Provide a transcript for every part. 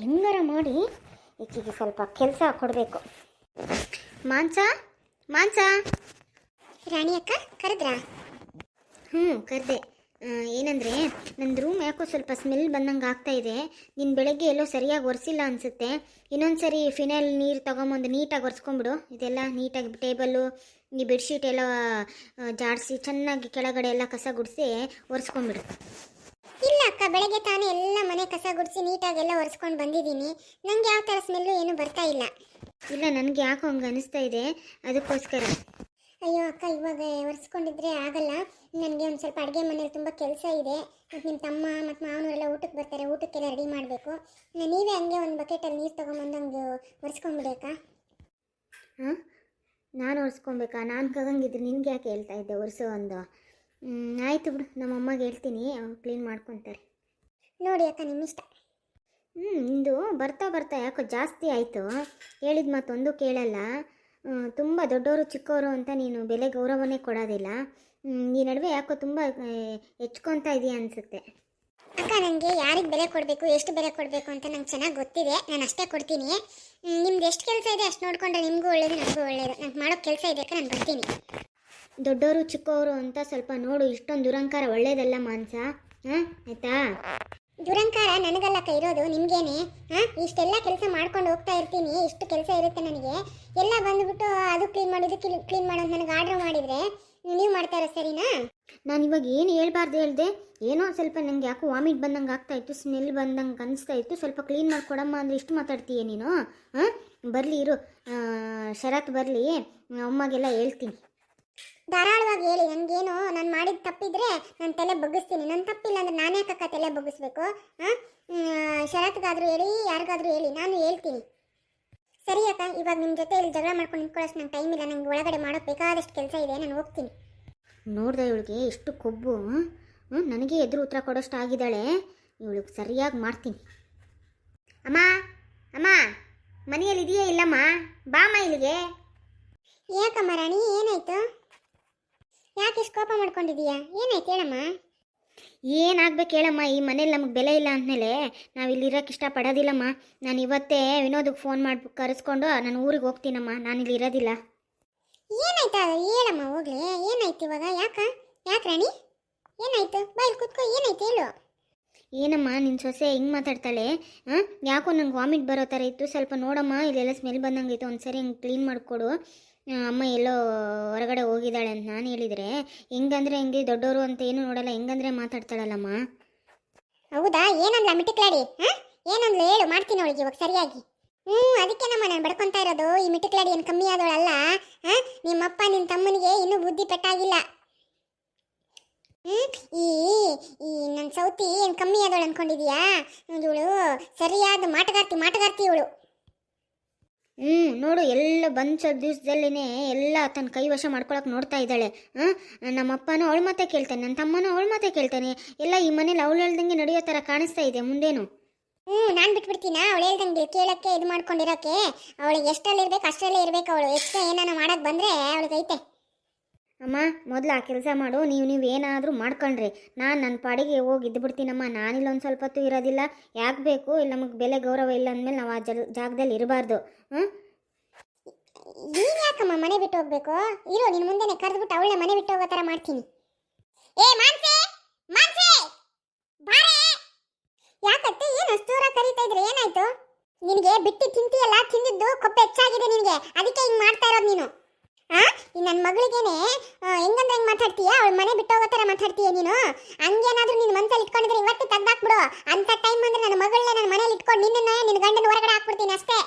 ಹೆಂಗಾರ ಮಾಡಿ ಈಕೆಗೆ ಸ್ವಲ್ಪ ಕೆಲಸ ಕೊಡಬೇಕು. ಮಾಂಸ? ಮಾಂಸ? ರಾಣಿ ಅಕ್ಕ, ಕರೆದ್ರಾ? ಹ್ಞೂ ಕರೆದೆ. ಏನಂದರೆ ನನ್ನ ರೂಮ್ ಯಾಕೋ ಸ್ವಲ್ಪ ಸ್ಮೆಲ್ ಬಂದಂಗೆ ಆಗ್ತಾ ಇದೆ. ನೀನು ಬೆಳಗ್ಗೆ ಎಲ್ಲೋ ಸರಿಯಾಗಿ ಒರೆಸಿಲ್ಲ ಅನಿಸುತ್ತೆ. ಇನ್ನೊಂದು ಸರಿ ಫಿನೈಲ್ ನೀರು ತೊಗೊಂಬಂದು ನೀಟಾಗಿ ಒರೆಸ್ಕೊಂಬಿಡು ಇದೆಲ್ಲ ನೀಟಾಗಿ ಟೇಬಲ್ಲು, ಈ ಬೆಡ್ಶೀಟ್ ಎಲ್ಲ ಜಾಡಿಸಿ ಚೆನ್ನಾಗಿ ಕೆಳಗಡೆ ಎಲ್ಲ ಕಸ ಗುಡಿಸಿ ಒರೆಸ್ಕೊಂಬಿಡು ಅಕ್ಕ ಬೆಳಗ್ಗೆ ತಾನೇ ಎಲ್ಲ ಮನೆ ಕಸ ಗುಡಿಸಿ ನೀಟಾಗಿ ಎಲ್ಲ ಒರೆಸ್ಕೊಂಡು ಬಂದಿದ್ದೀನಿ. ನನಗೆ ಯಾವ ಥರ ಸ್ಮೆಲ್ಲು ಏನು ಬರ್ತಾ ಇಲ್ಲ. ಇಲ್ಲ ನನಗೆ ಯಾಕೋ ಹಂಗೆ ಅನಿಸ್ತಾ ಇದೆ. ಅದಕ್ಕೋಸ್ಕರ. ಅಯ್ಯೋ ಅಕ್ಕ ಇವಾಗ ಒರೆಸ್ಕೊಂಡಿದ್ರೆ ಆಗಲ್ಲ. ನನಗೆ ಒಂದು ಸ್ವಲ್ಪ ಅಡುಗೆ ಮನೇಲಿ ತುಂಬ ಕೆಲಸ ಇದೆ. ಮತ್ತು ನಿಮ್ಮ ತಮ್ಮ ಮತ್ತು ಮಾವನವರೆಲ್ಲ ಊಟಕ್ಕೆ ಬರ್ತಾರೆ ಊಟಕ್ಕೆಲ್ಲ ರೆಡಿ ಮಾಡಬೇಕು. ನೀವೇ ಹಂಗೆ ಒಂದು ಬಕೆಟಲ್ಲಿ ನೀರು ತೊಗೊಂಬಂದು ಹಂಗೆ ಒರೆಸ್ಕೊಂಡ್ಬಿಡಕ್ಕ ಹಾಂ? ನಾನು ಒರೆಸ್ಕೊಬೇಕಾ? ನಾನು ಕಗಂಗಿದ್ರೆ ನಿನ್ಗೆ ಯಾಕೆ ಹೇಳ್ತಾ ಇದ್ದೆ ಒರೆಸೋ ಒಂದು ಆಯ್ತು ಬಿಡು. ನಮ್ಮ ಅಮ್ಮಗೆ ಹೇಳ್ತೀನಿ. ಕ್ಲೀನ್ ಮಾಡ್ಕೊತಾರೆ. ನೋಡಿ ಅಕ್ಕ, ನಿಮ್ಮಿಷ್ಟ. ಹ್ಞೂ ಇಂದು ಬರ್ತಾ ಬರ್ತಾ ಯಾಕೋ ಜಾಸ್ತಿ ಆಯಿತು. ಹೇಳಿದ ಮಾತೊಂದು ಕೇಳಲ್ಲ. ತುಂಬ ದೊಡ್ಡವರು ಚಿಕ್ಕವರು ಅಂತ ನೀನು ಬೆಲೆ ಗೌರವನೇ ಕೊಡೋದಿಲ್ಲ. ಈ ನಡುವೆ ಯಾಕೋ ತುಂಬ ಹೆಚ್ಕೊತಾ ಇದೆಯಾ ಅನಿಸುತ್ತೆ. ಅಕ್ಕ ನನಗೆ ಯಾರಿಗೆ ಬೆಲೆ ಕೊಡಬೇಕು, ಎಷ್ಟು ಬೆಲೆ ಕೊಡಬೇಕು ಅಂತ ನಂಗೆ ಚೆನ್ನಾಗಿ ಗೊತ್ತಿದೆ. ನಾನು ಅಷ್ಟೇ ಕೊಡ್ತೀನಿ. ನಿಮ್ಗೆ ಎಷ್ಟು ಕೆಲಸ ಇದೆ ಅಷ್ಟು ನೋಡಿಕೊಂಡ್ರೆ ನಿಮಗೂ ಒಳ್ಳೇದು, ನನಗೂ ಒಳ್ಳೇದು. ನಂಗೆ ಮಾಡೋ ಕೆಲಸ ಇದೆ ಅಕ್ಕ, ನಾನು ಬರ್ತೀನಿ. ದೊಡ್ಡವರು ಚಿಕ್ಕವರು ಅಂತ ಸ್ವಲ್ಪ ನೋಡು ಇಷ್ಟೊಂದು ದುರಂಕಾರ ಒಳ್ಳೇದಲ್ಲ ಮಾನ್ಸ ಹಾಂ? ಆಯ್ತಾ? ದುರಂಕಾರ ನನಗಲ್ಲಕ್ಕ ಇರೋದು ನಿಮ್ಗೇನೆ. ಹಾಂ? ಇಷ್ಟೆಲ್ಲ ಕೆಲಸ ಮಾಡ್ಕೊಂಡು ಹೋಗ್ತಾ ಇರ್ತೀನಿ ಇಷ್ಟು ಕೆಲಸ ಇರುತ್ತೆ ನನಗೆ. ಎಲ್ಲ ಬಂದ್ಬಿಟ್ಟು ಅದು ಕ್ಲೀನ್ ಮಾಡೋದು ಕ್ಲೀನ್ ಮಾಡೋದು ನನಗೆ ಆರ್ಡರ್ ಮಾಡಿದರೆ ನೀವು ಮಾಡ್ತಾ ಇರೋ ಸರಿನಾ? ನಾನು ಇವಾಗ ಏನು ಹೇಳ್ಬಾರ್ದು ಹೇಳಿದೆ. ಏನೋ ಸ್ವಲ್ಪ ನನಗೆ ಯಾಕೋ ವಾಮಿಟ್ ಬಂದಂಗೆ ಆಗ್ತಾ ಇತ್ತು ಸ್ಮೆಲ್ ಬಂದಂಗೆ ಅನಿಸ್ತಾ ಇತ್ತು. ಸ್ವಲ್ಪ ಕ್ಲೀನ್ ಮಾಡ್ಕೊಡಮ್ಮ ಅಂದರೆ ಇಷ್ಟು ಮಾತಾಡ್ತೀಯ ನೀನು? ಹಾಂ? ಬರಲಿ ಇರು. ಶರತ್ ಬರಲಿ. ಅಮ್ಮಗೆಲ್ಲ ಹೇಳ್ತೀನಿ. ಧಾರಾಳವಾಗಿ ಹೇಳಿ ನನಗೇನು ನಾನು ಮಾಡಿದ ತಪ್ಪಿದ್ರೆ ನಾನು ತಲೆ ಬಗ್ಗಿಸ್ತೀನಿ. ನನ್ನ ತಪ್ಪಿಲ್ಲ ಅಂದ್ರೆ ನಾನೇ ಕಕ್ಕ ತಲೆ ಬಗ್ಗಿಸ್ಬೇಕು ಹಾಂ ಶರತ್ಗಾದರೂ ಹೇಳಿ ಯಾರಿಗಾದ್ರೂ ಹೇಳಿ ನಾನು ಹೇಳ್ತೀನಿ. ಸರಿ ಅಕ್ಕ ಇವಾಗ ನಿಮ್ಮ ಜೊತೆ ಇಲ್ಲಿ ಜಗಳ ಮಾಡ್ಕೊಂಡು ನಿಂತ್ಕೊಳ್ಳೋಷ್ಟು ನಂಗೆ ಟೈಮ್ ಇಲ್ಲ ನನಗೆ ಒಳಗಡೆ ಮಾಡೋಕ್ಕೆ ಬೇಕಾದಷ್ಟು ಕೆಲಸ ಇದೆ ನಾನು ಹೋಗ್ತೀನಿ. ನೋಡ್ದೆ ಇವಳಿಗೆ ಎಷ್ಟು ಕೊಬ್ಬು ಹ್ಞೂ ನನಗೆ ಎದುರು ಉತ್ತರ ಕೊಡೋಷ್ಟು ಆಗಿದ್ದಾಳೆ. ಇವಳಿಗೆ ಸರಿಯಾಗಿ ಮಾಡ್ತೀನಿ. ಅಮ್ಮ ಅಮ್ಮ ಮನೆಯಲ್ಲಿ ಇದೆಯೇ ಇಲ್ಲಮ್ಮ? ಬಾಮ್ಮ ಇಲ್ಲಿಗೆ. ಏಕಮ್ಮ ರಾಣಿ ಏನಾಯ್ತು? ಯಾಕೆ ಇಷ್ಟು ಕೋಪ ಮಾಡ್ಕೊಂಡಿದೀಯಾ? ಏನಾಯ್ತು ಹೇಳಮ್ಮ? ಏನಾಗ್ಬೇಕು ಹೇಳಮ್ಮ ಈ ಮನೇಲಿ ನಮಗೆ ಬೆಲೆ ಇಲ್ಲ ಅಂದಮೇಲೆ ನಾವು ಇಲ್ಲಿ ಇರೋಕ್ಕೆ ಇಷ್ಟಪಡೋದಿಲ್ಲಮ್ಮ. ನಾನು ಇವತ್ತೇ ವಿನೋದಕ್ಕೆ ಫೋನ್ ಮಾಡಿ ಕರೆಸ್ಕೊಂಡು ನಾನು ಊರಿಗೆ ಹೋಗ್ತೀನಮ್ಮ ನಾನು ಇಲ್ಲಿ ಇರೋದಿಲ್ಲ. ಏನಾಯ್ತು ಹೇಳಮ್ಮ ಹೋಗ್ಲಿ. ಏನಾಯ್ತು ಇವಾಗ? ಯಾಕ? ಯಾಕೆ ರಾಣಿ? ಏನಾಯ್ತು? ಬಾಯ್ ಕುತ್ಕೋ. ಏನಾಯ್ತು ಹೇಳು. ಏನಮ್ಮ ನಿನ್ನ ಸೊಸೆ ಹಿಂಗೆ ಮಾತಾಡ್ತಾಳೆ? ಹಾಂ ಯಾಕೋ ನಂಗೆ ವಾಮಿಟ್ ಬರೋ ಥರ ಇತ್ತು. ಸ್ವಲ್ಪ ನೋಡಮ್ಮ ಇಲ್ಲೆಲ್ಲ ಸ್ಮೆಲ್ ಬಂದಂಗೆ ಇತ್ತು ಒಂದು ಸರಿ ಹಿಂಗೆ ಕ್ಲೀನ್ ಮಾಡಿಕೊಡು. ಅಮ್ಮ ಎಲ್ಲೋ ಹೊರಗಡೆ ಹೋಗಿದ್ದಾಳೆ ಅಂತ ನಾನು ಹೇಳಿದರೆ, ಹೆಂಗಂದ್ರೆ ಹೆಂಗೆ ದೊಡ್ಡವರು ಅಂತ ಏನು ನೋಡಲ್ಲ, ಹೆಂಗಂದ್ರೆ ಮಾತಾಡ್ತಾಳಲ್ಲಮ್ಮ? ಹೌದಾ? ಏನಂದ್ಲ ಮಿಟಿಕ್ಲಾಡಿ ಏನಂದ್ಲು ಹೇಳು, ಮಾಡ್ತೀನಿ ಅವಳಿಗೆ ಇವಾಗ ಸರಿಯಾಗಿ. ಹ್ಞೂ ಅದಕ್ಕೆ ನಮ್ಮ ನಾನು ಬಡ್ಕೊತಾ ಇರೋದು? ಈ ಮಿಟಿಕ್ಲಾಡಿ ಏನು ಕಮ್ಮಿ ಆದವಳಲ್ಲ, ಹಾಂ? ನಿಮ್ಮಪ್ಪ ನಿನ್ನ ತಮ್ಮನಿಗೆ ಇನ್ನೂ ಬುದ್ಧಿ ಪೆಟ್ಟಾಗಿಲ್ಲ. ಈ ಈ ನನ್ನ ಸೌತಿ ಏನು ಕಮ್ಮಿ ಆದವಳು ಅನ್ಕೊಂಡಿದ್ಯಾ? ಇವಳು ಸರಿಯಾದ ಮಾಟಗಾರ್ತಿ ಮಾಟಗಾರ್ತಿ ಇವಳು. ಹ್ಞೂ, ನೋಡು, ಎಲ್ಲ ಬಂದ ದಿವಸದಲ್ಲೇ ಎಲ್ಲ ತನ್ನ ಕೈ ವಶ ಮಾಡ್ಕೊಳಕ್ಕೆ ನೋಡ್ತಾ ಇದ್ದಾಳೆ. ಹಾಂ? ನಮ್ಮಪ್ಪನೂ ಅವಳ ಮತ್ತೆ ಕೇಳ್ತಾನೆ ನನ್ನ ತಮ್ಮನೂ ಅವಳ ಮತ್ತೆ ಕೇಳ್ತಾನೆ. ಎಲ್ಲ ಈ ಮನೇಲಿ ಅವಳು ಹೇಳ್ದಂಗೆ ನಡೆಯೋ ಥರ ಕಾಣಿಸ್ತಾ ಇದೆ, ಮುಂದೇನು? ಹ್ಞೂ, ನಾನು ಬಿಟ್ಬಿಡ್ತೀನ? ಅವಳು ಹೇಳ್ದಂಗೆ ಕೇಳಕ್ಕೆ, ಇದು ಮಾಡ್ಕೊಂಡಿರೋಕ್ಕೆ? ಅವಳಿಗೆ ಎಷ್ಟರಲ್ಲಿ ಇರ್ಬೇಕು, ಅಷ್ಟರಲ್ಲೇ ಇರಬೇಕು ಅವಳು. ಎಷ್ಟು ಏನಾನ ಮಾಡೋಕ್ಕೆ ಬಂದರೆ ಅವಳಿಗೈತೆ. ಅಮ್ಮ, ಮೊದಲು ಆ ಕೆಲಸ ಮಾಡು, ನೀವು ನೀವು ಏನಾದರೂ ಮಾಡ್ಕೊಂಡ್ರಿ. ನಾನು ನನ್ನ ಪಾಡಿಗೆ ಹೋಗಿ ಬಿಡ್ತೀನಮ್ಮ. ನಾನಿಲ್ಲ ಒಂದು ಸ್ವಲ್ಪ ಹೊತ್ತು ಇರೋದಿಲ್ಲ. ಯಾಕೆ ಬೇಕು? ಇಲ್ಲಿ ನಮಗೆ ಬೆಲೆ ಗೌರವ ಇಲ್ಲ ಅಂದಮೇಲೆ ನಾವು ಆ ಜಲ್, ಜಾಗದಲ್ಲಿ ಇರಬಾರ್ದು. ಹ್ಞೂ ನೀನು ಯಾಕಮ್ಮ ಮನೆ ಬಿಟ್ಟು ಹೋಗ್ಬೇಕು? ಇರೋ ನಿನ್ನ ಮುಂದೆನೆ ಕರೆದ್ಬಿಟ್ಟು ಅವಳನ್ನ ಮನೆ ಬಿಟ್ಟು ಹೋಗೋ ಥರ ಮಾಡ್ತೀನಿ. ಏ, ಮಾನ್ಸೆ! ಮಾನ್ಸೆ! ಬಾರೆ! ಯಾಕತ್ತೆ, ಏನು ಅಷ್ಟು ಕರೀತಾ ಇದ್ರೆ? ಏನಾಯ್ತು? ನಿನಗೆ ಬಿಟ್ಟು ತಿಂತೀಯಲ್ಲ? ತಿಂದಿದ್ದು ಕೊಪ್ಪೆ ಹೆಚ್ಚಾಗಿದೆ ನಿನಗೆ. ಅದಕ್ಕೆ ಹಿಂಗೆ ಮಾಡ್ತಾ ಇರೋದು ನೀನು. ಹಾಂ ಈ ನನ್ನ ಮಗಳಿಗೇನೆ ಮಾತಾಡ್ತೀಯ? ಅವಳ ಮನೆ ಬಿಟ್ಟೋಗೋ ಥರ ಮಾತಾಡ್ತೀಯ ನೀನು? ಹಂಗೇನಾದ್ರೂ ನಿನ್ನ ಮನಸ್ಸಲ್ಲಿ ಇಟ್ಕೊಂಡಿದ್ರೆ ಇವತ್ತು ತೆಗ್ದಾಕ್ಬಿಡು. ಅಂತ ಟೈಮ್ ಅಂದ್ರೆ ನನ್ನ ಮಗಳನ್ನ ನನ್ನ ಮನೇಲಿ ಇಟ್ಕೊಂಡು ನಿನ್ನ ನಿನ್ನ ಗಂಡನ ಹೊರಗಡೆ ಹಾಕ್ಬಿಡ್ತೀನಿ ಅಷ್ಟೇ.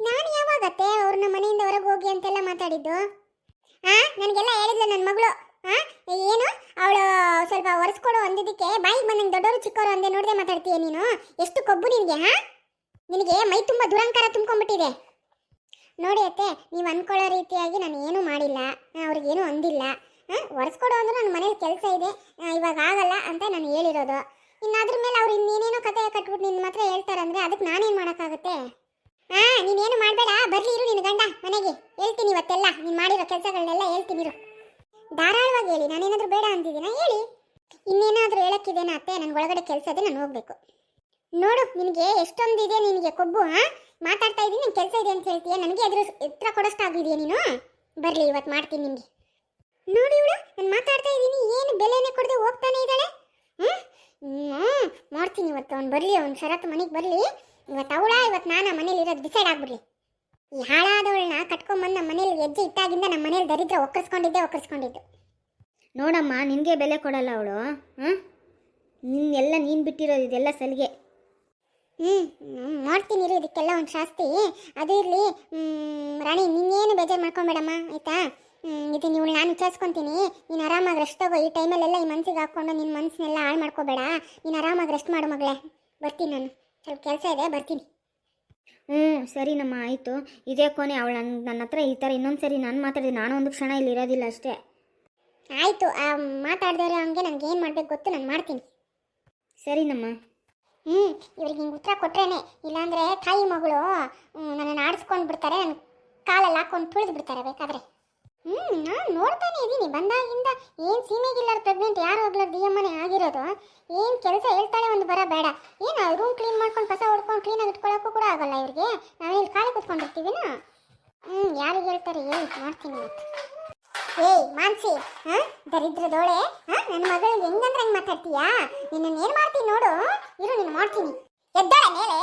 ನಾನು ಯಾವಾಗತ್ತೆ ಅವ್ರನ್ನ ಮನೆಯಿಂದ ಹೊರಗೆ ಹೋಗಿ ಅಂತೆಲ್ಲ ಮಾತಾಡಿದ್ದು? ಆ? ನನಗೆಲ್ಲ ಹೇಳಿದ್ಲು ನನ್ನ ಮಗಳು. ಆ? ಏನು? ಅವಳು ಸ್ವಲ್ಪ ಒರೆಸ್ಕೊಡು ಅಂದಿದ್ದಕ್ಕೆ ಬಾಯಿಗೆ ಬಂದಂಗೆ ದೊಡ್ಡವರು ಚಿಕ್ಕವರು ಅಂದೆ ನೋಡದೆ ಮಾತಾಡ್ತೀಯ ನೀನು? ಎಷ್ಟು ಕೊಬ್ಬು ನಿನಗೆ ಹಾ ನಿನಗೆ ಮೈ ತುಂಬ ದುರಂಕಾರ ತುಂಬ್ಕೊಂಡ್ಬಿಟ್ಟಿದೆ. ನೋಡಿ ಅತ್ತೆ, ನೀವು ಅಂದ್ಕೊಳ್ಳೋ ರೀತಿಯಾಗಿ ನಾನು ಏನೂ ಮಾಡಿಲ್ಲ. ನಾನು ಅವ್ರಿಗೇನು ಅಂದಿಲ್ಲ. ಒರೆಸ್ಕೊಡು ಅಂದ್ರೆ ನನ್ನ ಮನೇಲಿ ಕೆಲಸ ಇದೆ. ಇವಾಗ ಆಗಲ್ಲ ಅಂತ ನಾನು ಹೇಳಿರೋದು. ಇನ್ನು ಅದ್ರ ಮೇಲೆ ಅವ್ರು ಇನ್ನೇನೇನೋ ಕತೆ ಕಟ್ಬಿಟ್ಟು ನಿನ್ನ ಮಾತ್ರ ಹೇಳ್ತಾರಂದ್ರೆ ಅದಕ್ಕೆ ನಾನೇನು ಮಾಡೋಕ್ಕಾಗುತ್ತೆ? ಹಾಂ ನೀನೇನು ಮಾಡಬೇಡ, ಬರಲಿ ಇರು ನಿನ್ನ ಗಂಡ ಮನೆಗೆ. ಹೇಳ್ತೀನಿ ಇವತ್ತೆಲ್ಲ, ನೀನು ಮಾಡಿರೋ ಕೆಲಸಗಳನ್ನೆಲ್ಲ ಹೇಳ್ತೀನಿ ಇರು. ಧಾರಾಳವಾಗಿ ಹೇಳಿ, ನಾನೇನಾದರೂ ಬೇಡ ಅಂತಿದ್ದೀನ ಹೇಳಿ. ಇನ್ನೇನಾದರೂ ಹೇಳಕ್ಕಿದೇನ ಅತ್ತೆ? ನನಗೆ ಒಳಗಡೆ ಕೆಲಸ ಇದೆ ನಾನು ಹೋಗಬೇಕು. ನೋಡು, ನಿನಗೆ ಎಷ್ಟೊಂದಿದೆ ನಿನಗೆ ಕೊಬ್ಬು ಹಾಂ ಮಾತಾಡ್ತಾ ಇದ್ದೀನಿ ನಿನ್ನ ಕೆಲಸ ಇದೆ ಅಂತ ಹೇಳ್ತೀಯ? ನನಗೆ ಅದ್ರ ಕೊಡಷ್ಟ ಕೊಡೋಷ್ಟಾಗಿದೆಯಾ ನೀನು? ಬರಲಿ ಇವತ್ತು ಮಾಡ್ತೀನಿ ನಿಮಗೆ ನೋಡಿ ಇವಳು ನಾನು ಮಾತಾಡ್ತಾ ಇದ್ದೀನಿ. ಏನು ಬೆಲೆನೇ ಕೊಡದೆ ಹೋಗ್ತಾನೆ ಇದ್ದಾಳೆ? ಹ್ಞೂ ಮಾಡ್ತೀನಿ ಇವತ್ತು. ಅವ್ನು ಬರಲಿ ಅವ್ನು ಶರತ್ ಮನೆಗೆ ಬರಲಿ. ಇವತ್ತು ಅವಳ ಇವತ್ತು ನಾನು ಮನೇಲಿ ಇರೋದು ಡಿಸೈಡ್ ಆಗ್ಬಿಡ್ಲಿ. ಈ ಹಾಳಾದವಳನ್ನ ಕಟ್ಕೊಂಬಂದು ನಮ್ಮ ಮನೇಲಿ ಹೆಜ್ಜೆ ಇಟ್ಟಾಗಿಂದ ನಮ್ಮ ಮನೇಲಿ ದರಿದ್ರ ಒಕ್ಕರ್ಸ್ಕೊಂಡಿದ್ದೆ ಒಕ್ಕರ್ಸ್ಕೊಂಡಿದ್ದು. ನೋಡಮ್ಮ ನಿನಗೆ ಬೆಲೆ ಕೊಡಲ್ಲ ಅವಳು. ಹಾಂ ನಿನ್ನ ಎಲ್ಲ ನೀನು ಬಿಟ್ಟಿರೋದು ಇದೆಲ್ಲ ಸಲಿಗೆ. ಹ್ಞೂ ಮಾಡ್ತೀನಿ ರೀ ಇದಕ್ಕೆಲ್ಲ ಒಂದು ಶಾಸ್ತಿ. ಅದು ಇರಲಿ. ರಾಣಿ ನಿನ್ನೇನು ಬೇಜಾರು ಮಾಡ್ಕೊಂಬೇಡಮ್ಮ ಆಯಿತಾ? ಇದು ನೀವು ನಾನು ವಿಚಾರಿಸ್ಕೊತೀನಿ. ನೀನು ಆರಾಮಾಗಿ ರೆಸ್ಟ್ ತಗೋ. ಈ ಟೈಮಲ್ಲೆಲ್ಲ ಈ ಮನ್ಸಿಗೆ ಹಾಕ್ಕೊಂಡು ನಿನ್ನ ಮನಸ್ಸನ್ನೆಲ್ಲ ಹಾಳು ಮಾಡ್ಕೋಬೇಡ. ನೀನು ಆರಾಮಾಗಿ ರೆಸ್ಟ್ ಮಾಡು ಮಗಳೇ. ಬರ್ತೀನಿ ನಾನು. ಸ್ವಲ್ಪ ಕೆಲಸ ಇದೆ ಬರ್ತೀನಿ. ಹ್ಞೂ ಸರಿನಮ್ಮ ಆಯಿತು. ಇದೇ ಕೊನೆ ಅವಳು ನನ್ನ ನನ್ನ ಹತ್ರ ಈ ಥರ ಇನ್ನೊಂದು ಸರಿ ನಾನು ಮಾತಾಡಿದೆ ನಾನು ಒಂದು ಕ್ಷಣ ಇಲ್ಲಿ ಇರೋದಿಲ್ಲ ಅಷ್ಟೇ. ಆಯಿತು ಮಾತಾಡದೇ ಇರೋ ಹಂಗೆ ನನಗೆ ಏನು ಮಾಡಬೇಕು ಗೊತ್ತು ನಾನು ಮಾಡ್ತೀನಿ. ಸರಿನಮ್ಮ ಹ್ಞೂ ಇವ್ರಿಗೆ ಹಿಂಗೆ ಉತ್ತರ ಕೊಟ್ರೇನೆ. ಇಲ್ಲಾಂದರೆ ತಾಯಿ ಮಗಳು ನನ್ನನ್ನು ಆಡಿಸ್ಕೊಂಡು ಬಿಡ್ತಾರೆ ನನ್ನ ಕಾಲಲ್ಲಿ ಹಾಕೊಂಡು ತುಳಿದು ಬಿಡ್ತಾರೆ ಬೇಕಾದರೆ. ಹ್ಞೂ ನಾನು ನೋಡ್ತಾನೆ ಇದ್ದೀನಿ ಬಂದಾಗಿಂದ ಏನು ಸೀಮೆಗಿಲ್ಲಾರ ಪ್ರೆಗ್ನೆಂಟ್ ಯಾರು ಹೋಗ್ಲಾರ ಡಿ ಎಮ್ಮನೆ ಆಗಿರೋದು? ಏನು ಕೆಲಸ ಹೇಳ್ತಾಳೆ ಒಂದು ಬರ ಬೇಡ. ಏನು ರೂಮ್ ಕ್ಲೀನ್ ಮಾಡ್ಕೊಂಡು ಕಸ ಹೊಡ್ಕೊಂಡು ಕ್ಲೀನ್ ಇಟ್ಕೊಳ್ಳೋಕ್ಕೂ ಕೂಡ ಆಗಲ್ಲ ಇವ್ರಿಗೆ? ನಾವು ಇಲ್ಲಿ ಖಾಲಿ ಕೂತ್ಕೊಂಡಿರ್ತೀವಿನ? ಹ್ಞೂ ಯಾರಿಗೆ ಹೇಳ್ತಾರೆ ಏನ್ ಮಾಡ್ತೀನಿ ಏಯ್, ಮಾನ್ಸಿ, ಹಾ ದರಿದ್ರದೋಳೆ ಹಾ ನನ್ನ ಮಗಳು ಹೆಂಗಂದ್ರೆ ಹಂಗೆ ಮಾತಾಡ್ತೀಯಾ? ನಿನ್ನ ಏನು ಮಾಡ್ತೀನಿ ನೋಡು? ಇರು, ನೀನು ಮಾಡ್ತೀನಿ. ಎದ್ದಾಳೆ ಮೇಲೆ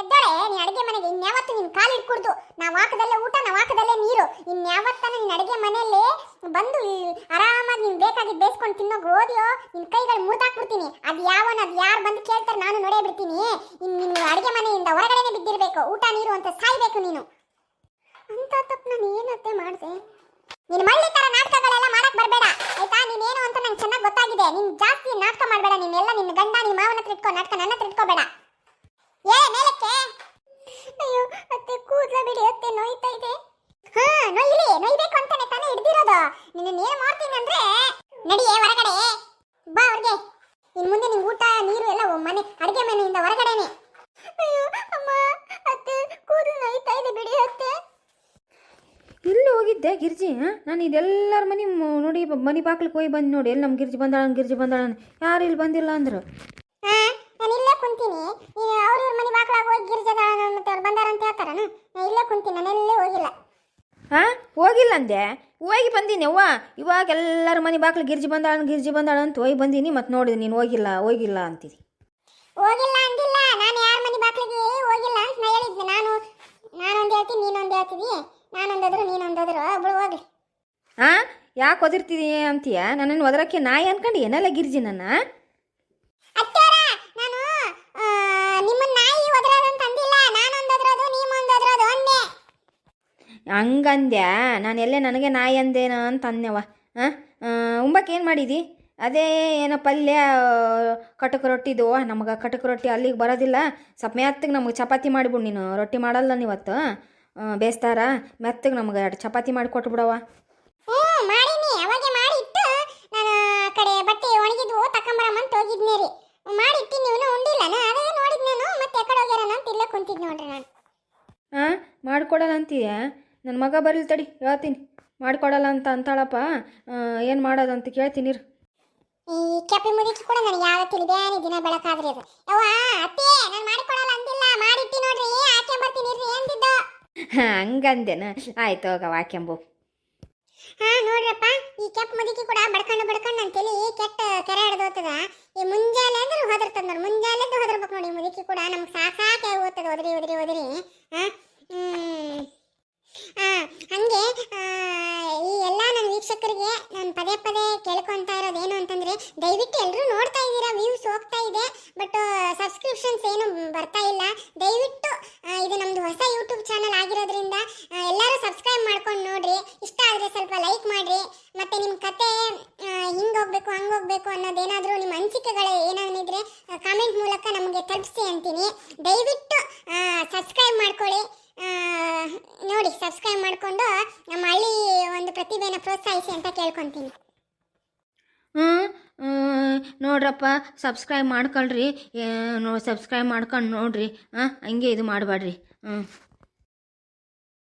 ಎದ್ದಾಳೆ ನೀ ಅಡುಗೆ ಮನೆಗೆ ಇನ್ಯಾವತ್ತು ನಿನ್ನ ಕಾಲು ಇಟ್ಕೊಡ್ದು ನಾವು ಹಾಕದಲ್ಲೇ ಊಟ, ನಾವು ಹಾಕದಲ್ಲೇ ನೀರು. ಇನ್ಯಾವತ್ತಾನ ನಿನ್ನ ಅಡುಗೆ ಮನೆಯಲ್ಲಿ ಬಂದು ಆರಾಮಾಗಿ ನೀನು ಬೇಕಾಗಿ ಬೇಯಿಸ್ಕೊಂಡು ತಿನ್ನೋಕೆ ಓದಿಯೋ ನಿನ್ನ ಕೈಗಳು ಮುರಿದಾಕ್ಬಿಡ್ತೀನಿ. ಅದು ಯಾವನ, ಅದು ಯಾರು ಬಂದು ಕೇಳ್ತಾರೆ ನಾನು ನೋಡೇ ಬಿಡ್ತೀನಿ. ಇನ್ನು ನಿನ್ನ ಅಡುಗೆ ಮನೆಯಿಂದ ಹೊರಗಡೆನೆ ಬಿದ್ದಿರಬೇಕು. ಊಟ, ನೀರು ಅಂತ ಸಾಯ್ಬೇಕು ನೀನು. ಅಂತ ತಪ್ಪು ನಾನು ಏನತ್ತೆ ಮಾಡಿದೆ? ನೀನು ಮಳ್ಳಿ ತರ ನಾಟಕಗಳೆಲ್ಲ ಮಾಡಕ್ ಬರಬೇಡ, ಆಯ್ತಾ? ನೀನೇನು ಅಂತ ನಂಗೆ ಚೆನ್ನಾಗಿ ಗೊತ್ತಾಗಿದೆ. ನೀನು ಜಾಸ್ತಿ ನಾಟಕ ಮಾಡಬೇಡ, ನೀನೆಲ್ಲ ನಿನ್ನ ಗಂಡ ನಿನ್ನ ಮಾವನ ಹತ್ರ ಇಟ್ಕೋ, ನಾಟಕ ನನ್ನ ಹತ್ರ ಇಟ್ಕೋಬೇಡ. ಏ ಮೇಲಕ್ಕೆ. ಅಯ್ಯೋ ಅತ್ತೆ ಕೂದ್ಲ ಬಿಡಿ ಅತ್ತೆ ನೋಯ್ತಾ ಇದೆ. ಹಾ ನೋಯ್ಲಿ ನೋಯ್ಬೇಕು ಅಂತಾನೆ ತಾನೇ ಹಿಡ್ದಿರೋದು. ನಿನ್ನ ಏನು ಮಾಡ್ತೀನಿ ಅಂದ್ರೆ ನಡಿಯೇ ಹೊರಗಡೆ ಬಾ ಅವ್ರಿಗೆ. ಇನ್ ಮುಂದೆ ನಿಂಗೆ ಊಟ ನೀರು ಎಲ್ಲ ಮನೆ ಅಡುಗೆ ಮನೆಯಿಂದ ಹೊರಗಡೆನೆ. ಅಯ್ಯೋ ಅಮ್ಮ ಅತ್ತೆ ಕೂದಲು ನೋಯ್ತಾ ಇದೆ ಬಿಡಿ ಅತ್ತೆ. ಇಲ್ಲಿ ಹೋಗಿದ್ದೆ ಗಿರ್ಜಿ ಹಾಂ? ನಾನು ಇದೆಲ್ಲರ ಮನೆ ಮ- ನೋಡಿ ಬ- ಮನೆ ಬಾಕ್ಲಿಗೆ ಹೋಗಿ ಬಂದು ನೋಡಿ. ಎಲ್ಲಿ ನಮ್ಮ ಗಿರ್ಜಿ ಬಂದಾಳ ಗಿರ್ಜಿ ಬಂದಾಳ ಯಾರು ಇಲ್ಲಿ ಬಂದಿಲ್ಲ ಅಂದ್ರು. ಕುಂತೀನಿ. ನೀನು ಅವ್ರ ಇವ್ರ ಮನೆ ಬಾಕ್ಲಾಗ ಹೋಗಿ ಗಿರ್ಜದ ಮತ್ತೆ ಅವ್ರು ಬಂದಾರ ಅಂತ ಹೇಳ್ತಾರನ? ನಾನು ಇಲ್ಲೇ ಕುಂತೀನಿ ನಾನು ಎಲ್ಲೇ ಹೋಗಿಲ್ಲ. ಹಾಂ? ಹೋಗಿಲ್ಲ ಅಂದೆ? ಹೋಗಿ ಬಂದೀನಿ ಅವ್ವ. ಇವಾಗ ಎಲ್ಲರ ಮನೆ ಬಾಕ್ಲು ಗಿರ್ಜಿ ಬಂದಾಳ ಗಿರ್ಜಿ ಬಂದಾಳ ಅಂತ ಹೋಗಿ ಬಂದೀನಿ ಮತ್ತು ನೋಡಿದೆ ನೀನು ಹೋಗಿಲ್ಲ ಹೋಗಿಲ್ಲ ಅಂತೀನಿ ಹೋಗಿಲ್ಲ ಅಂದಿಲ್ಲ. ನಾನು ಯಾರ ಮನೆ ಬಾಕ್ಲಿಗೆ ಹೋಗಿಲ್ಲ. ಅಂತ ನಾ ಹೇಳಿದ್ದೆ ನಾನು ನಾನೊಂದು ಹೇಳ್ತೀನಿ ನೀನೊಂದು ಹೇಳ್ತಿದಿ ನಾನೊಂದಾದ್ರು ನೀನೊಂದಾದ್ರು ಒಬ್ಳು ಹೋಗ್ಲಿ. ಹಾಂ ಯಾಕೆ ಒದಿರ್ತೀನಿ ಅಂತೀಯ? ನನ್ನನ್ನು ಒದರಕ್ಕೆ ನಾಯಿ ಅನ್ಕೊಂಡು ಏನಲ್ಲ ಗಿರ್ಜಿ ನನ್ನ ಅತ್ತಾರ ನಾನು ಆ, ನಿಮ್ಮನ್ನ ನಾಯಿ ಒದರೋದಂತ ಅಂದಿಲ್ಲ ನಾನೊಂದದ್ರದು ನೀವೊಂದದ್ರದು ಅಂದೆ ಹಂಗಂದ್ಯಾ? ನಾನು ಎಲ್ಲೇ ನನಗೆ ನಾಯಿ ಅಂದೇನ ಅಂತ ಅನ್ಯವ ಹಾಂ ಉಂಬಕ್ಕೆ ಏನು ಮಾಡಿದಿ? ಅದೇ ಏನೋ ಪಲ್ಯ ಕಟಕ್ ರೊಟ್ಟಿದು. ನಮಗೆ ಕಟಕ್ ರೊಟ್ಟಿ ಅಲ್ಲಿಗೆ ಬರೋದಿಲ್ಲ. ಸ್ವಲ್ಪ ಮೆತ್ತಗೆ ನಮಗೆ ಚಪಾತಿ ಮಾಡಿಬಿಡು ನೀನು. ರೊಟ್ಟಿ ಮಾಡಲ್ಲ ನೀವತ್ತು. ಬೇಸ್ತಾರ. ಮೆತ್ತಗೆ ನಮಗೆ ಎರಡು ಚಪಾತಿ ಮಾಡಿ ಕೊಟ್ಬಿಡವ ಹ್ಞೂ ಮಾಡೀನಿ. ಅವಾಗೆ ಮಾಡಿ ಇಟ್ಟು ನಾನು ಆ ಕಡೆ ಬಟ್ಟೆ ಒಣಗಿದ್ವು. ತಕೊಂಬರಮ್ಮಂತ ಹೋಗಿದ್ನೇ ರೀ. ಮಾಡಿ ಇಟ್ಟಿನಿ ಉಂಡಿಲ್ಲ ನಾನು ಅದೇ ನೋಡಿದ್ ನಾನು. ಮತ್ತೆ ಎಕಡೆ ಹೋಗ್ಯಾರ ಅಂತ ಇಲ್ಲೇ ಕುಂತಿದ್ ನೋಡ್ರಿ ನಾನು. ಹಾಂ ಮಾಡಿಕೊಡಲ್ಲ ಅಂತೀಯ? ನನ್ನ ಮಗ ಬರಲಿ ತಡಿ ಹೇಳ್ತೀನಿ. ಮಾಡಿಕೊಡಲ್ಲ ಅಂತ ಅಂತಾಳಪ್ಪ. ಏನು ಮಾಡೋದು ಅಂತ ಕೇಳ್ತೀನಿ. ಈ ಕೆಪಿ ಮುದುಕಿ ಕೂಡ ನನಗೆ ಯಾವತ್ತೂ ಬ್ಯಾನಿ ದಿನ ಬೆಳಕಾದ್ರಿ ಅದು. ಯವ್ವ ಅತ್ತೆ ನಾನು ಮಾಡಿಕೊಡಲ್ಲ ಅಂದಿಲ್ಲ. ಮಾಡಿಟ್ಟಿ ನೋಡ್ರಿ ಆಕೆ ಬರ್ತೀನಿ ಇರ್ರಿ ಅಂದಿದ್ದು. ಹಂಗಂದೇನ. ಆಯ್ತು ಹೋಗ ವಾಕ್ಯಂಬು ಹಾ ನೋಡ್ರಪ್ಪ. ಈ ಕೆಪ್ ಮುದುಕಿ ಕೂಡ ಬಡ್ಕೊಂಡು ಬಡ್ಕೊಂಡು ನನ್ನ ತಲೆ ಕೆಟ್ಟ ಕೆರೆ ಹಿಡ್ದೋತದ ಈ ಮುಂಜಾನೆ ಅಂದ್ರೆ ಹೋದಿರ್ತದ ನೋಡಿ ಮುಂಜಾನೆ ಹೋದಿರ್ಬೇಕು ನೋಡಿ ಈ ಮುದುಕಿ ಕೂಡ ನಮ್ಗೆ ಸಾಕಾಗಿ ಹೋಗ್ತದ ಒದರಿ ಒದರಿ ಒದರಿ ಹಾ ಹ್ಮ್ ಆ, ಹಂಗೆ ಆ, ಈ ಎಲ್ಲ ನನ್ನ ವೀಕ್ಷಕರಿಗೆ ನಾನು ಪದೇ ಪದೇ ಕೇಳ್ಕೊಂತ ಇರೋದು ಏನು ಅಂತಂದ್ರೆ ದಯವಿಟ್ಟು ಎಲ್ಲರೂ ನೋಡ್ತಾ ಇದ್ದೀರಾ ವ್ಯೂಸ್ ಹೋಗ್ತಾ ಇದೆ ಬಟ್ ಸಬ್ಸ್ಕ್ರಿಪ್ಷನ್ಸ್ ಏನು ಬರ್ತಾ ಇಲ್ಲ ದಯವಿಟ್ಟು ಆ, ಇದು ನಮ್ದು ಹೊಸ ಯೂಟ್ಯೂಬ್ ಚಾನಲ್ ಆಗಿರೋದ್ರಿಂದ ಆ, ಎಲ್ಲರೂ ಸಬ್ಸ್ಕ್ರೈಬ್ ಮಾಡ್ಕೊಂಡು ನೋಡ್ರಿ ಇಷ್ಟ ಆದರೆ ಸ್ವಲ್ಪ ಲೈಕ್ ಮಾಡ್ರಿ ಮತ್ತೆ ನಿಮ್ಮ ಕತೆ ಹಿಂಗೆ ಹೋಗ್ಬೇಕು ಹಂಗೆ ಹೋಗ್ಬೇಕು ಅನ್ನೋದೇನಾದರೂ ನಿಮ್ಮ ಅನಿಸಿಕೆಗಳು ಏನೇನಿದ್ರೆ ಕಾಮೆಂಟ್ ಮೂಲಕ ನಮಗೆ ತಲುಪಿಸಿ ಅಂತೀನಿ ದಯವಿಟ್ಟು ಸಬ್ಸ್ಕ್ರೈಬ್ ಮಾಡ್ಕೊಳ್ಳಿ. ನೋಡಿ ಸಬ್ಸ್ಕ್ರೈಬ್ ಮಾಡಿಕೊಂಡು ನಮ್ಮ ಹಳ್ಳಿ ಒಂದು ಪ್ರತಿಭೆನ ಪ್ರೋತ್ಸಾಹಿಸಿ ಅಂತ ಕೇಳ್ಕೊತೀನಿ. ಹ್ಞೂ ನೋಡ್ರಪ್ಪ ಸಬ್ಸ್ಕ್ರೈಬ್ ಮಾಡ್ಕೊಳ್ರಿ. ನೋ ಸಬ್ಸ್ಕ್ರೈಬ್ ಮಾಡ್ಕೊಂಡು ನೋಡ್ರಿ. ಹಾಂ, ಹಂಗೆ ಇದು ಮಾಡಬೇಡ್ರಿ ಹ್ಞೂ